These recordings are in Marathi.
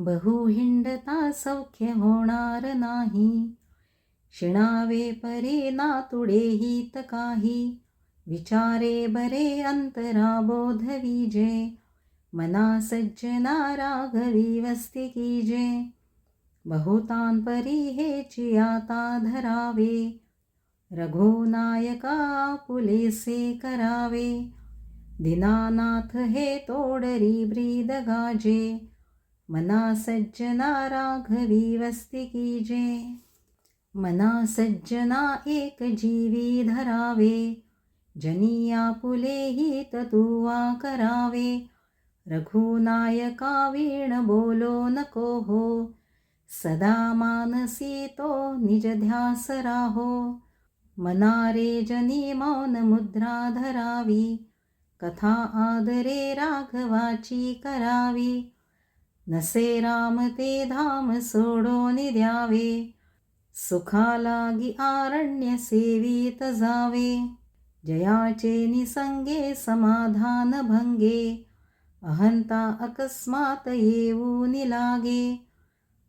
बहु हिंडता सौख्य होणार नाही. शिणावे परे ना तुडे हित काही. विचारे बरे अंतरा बोध विजे. मना सज्जना राघवी वस्ती कीजे. बहुतान परी हे चियाता धरावे. रघुनायका पुलेसे करावे. दिनानाथ हे तोडरी ब्रीद गाजे. मना सज्जना राघवी वस्ती कीजे मना सज्जना एक जीवी धरावे। जनिया पुले ही ततुवा करावे। रघुनायका वीण बोलो नको हो। सदा मानसी तो निज ध्यास राहो। मनारे जनी मौन मुद्रा धरावी। कथा आदरे राघवाची करावी। नसे राम ते धाम सोडून द्यावे सुखालागी आरण्य सेवित जावे. जयाचे निसंगे समाधान भंगे. अहंता अकस्मात येऊन लागे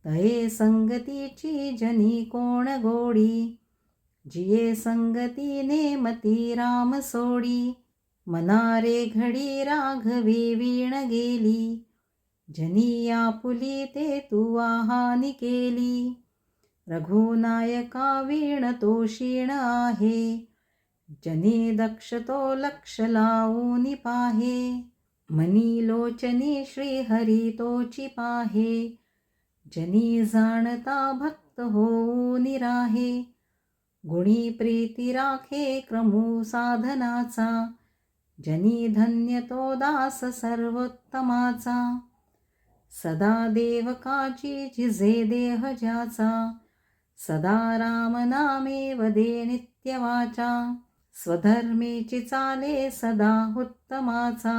तये संगतीची जनी कोण गोडी? जिये संगतीने मती राम सोडी. मनारे घडी राघवी वीण गेली. जनी या पुली ते तू आहानी केली. रघुनायका वीण तो क्षीण आहे. जनी दक्ष तो लक्ष लावून पाहे. मनी लोचनी श्रीहरी तोची पाहे. जनी जाणता भक्त होऊन राहे. गुणी प्रीती राखे क्रमू साधनाचा. जनी धन्य तो दास सर्वोत्तमाचा. सदा देवकाची जिजे देह ज्याचा सदा राम नामे वदे नित्यवाचा स्वधर्मेची चाले सदा उत्तमाचा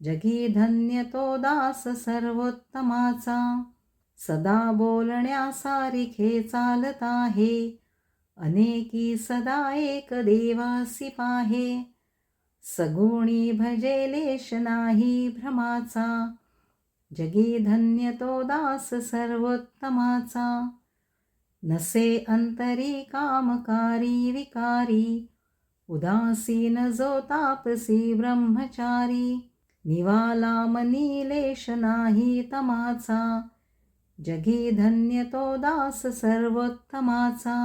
जगी धन्य तो दास सर्वोत्तमाचा सदा बोलण्यासारिखे चालत आहे अनेकी सदा एक देवासी पाहे सगुणी भजेलेश नाही भ्रमाचा जगी धन्य तो दास सर्वोत्तमाचा नसे अंतरी कामकारी विकारी उदासीन जो तापसी ब्रह्मचारी निवाला मनीलेश नाही तमाचा। जगी धन्य तो दास सर्वोत्तमाचा